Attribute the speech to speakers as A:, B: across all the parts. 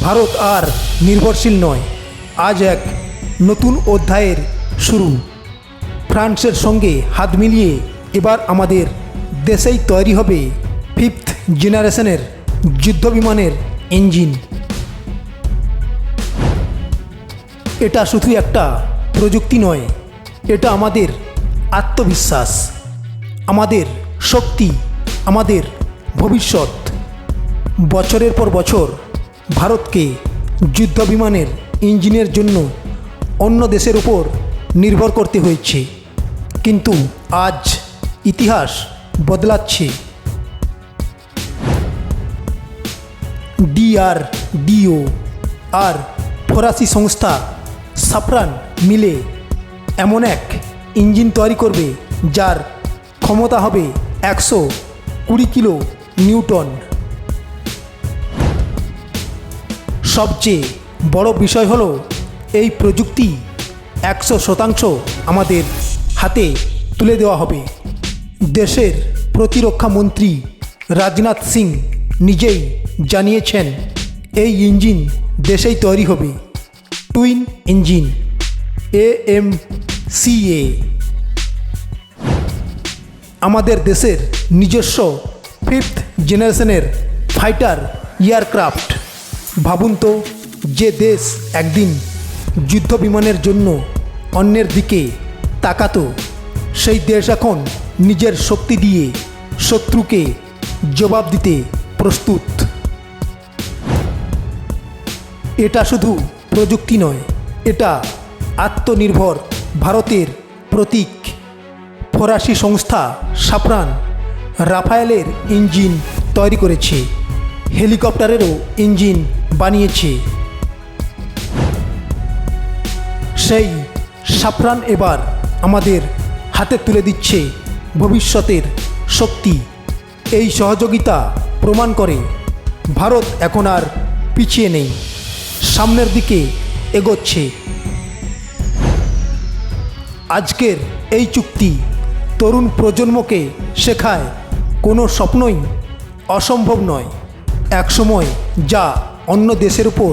A: ভারত আর নির্ভরশীল নয়। আজ এক নতুন অধ্যায়ের শুরু। ফ্রান্সের সঙ্গে হাত মিলিয়ে এবার আমাদের দেশেই তৈরি হবে ফিফথ জেনারেশনের যুদ্ধবিমানের ইঞ্জিন। এটা শুধু একটা প্রযুক্তি নয়, এটা আমাদের আত্মবিশ্বাস, আমাদের শক্তি, আমাদের ভবিষ্যৎ। বছরের পর বছর ভারতকে যুদ্ধবিমানের ইঞ্জিনের জন্য অন্য দেশের উপর নির্ভর করতে হয়েছে। কিন্তু আজ ইতিহাস বদলাচ্ছে। ডিআরডিও আর ফরাসি সংস্থা সাফরান মিলে এমন এক ইঞ্জিন তৈরি করবে, যার ক্ষমতা হবে একশো কুড়ি কিলো নিউটন। সবচেয়ে বড় বিষয় হলো, এই প্রযুক্তি একশো শতাংশ আমাদের হাতে তুলে দেওয়া হবে। দেশের প্রতিরক্ষা মন্ত্রী রাজনাথ সিং নিজেই জানিয়েছেন, এই ইঞ্জিন দেশেই তৈরি হবে। Twin engine A M C A আমাদের দেশের নিজস্ব ফিফথ জেনারেশনের ফাইটার, এয়ারক্রাফট। ভাবুন তো, যে দেশ একদিন যুদ্ধ বিমানের জন্য অন্যের দিকে তাকাতো, সেই দেশ এখন নিজের শক্তি দিয়ে শত্রুকে জবাব দিতে প্রস্তুত। এটা শুধু প্রযুক্তি নয়, এটা আত্মনির্ভর ভারতের প্রতীক। ফরাসি সংস্থা সাফরান রাফায়েলের ইঞ্জিন তৈরি করেছে, হেলিকপ্টারেরও ইঞ্জিন বানিয়েছে। সেই সাফরান এবার আমাদের হাতে তুলে দিচ্ছে ভবিষ্যতের শক্তি। এই সহযোগিতা প্রমাণ করে ভারত এখন আর পিছিয়ে নেই, সামনের দিকে এগোচ্ছে। আজকের এই চুক্তি তরুণ প্রজন্মকে শেখায় কোনো স্বপ্নই অসম্ভব নয়। একসময় যা অন্য দেশের উপর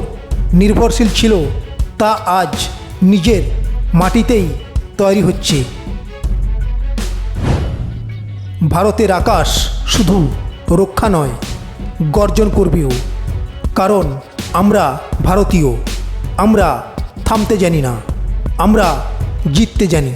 A: নির্ভরশীল ছিল, তা আজ নিজের মাটিতেই তৈরি হচ্ছে। ভারতের আকাশ শুধু রক্ষা নয়, গর্জন করবেও, কারণ আমরা ভারতীয়, আমরা থামতে জানি না, আমরা জিততে জানি।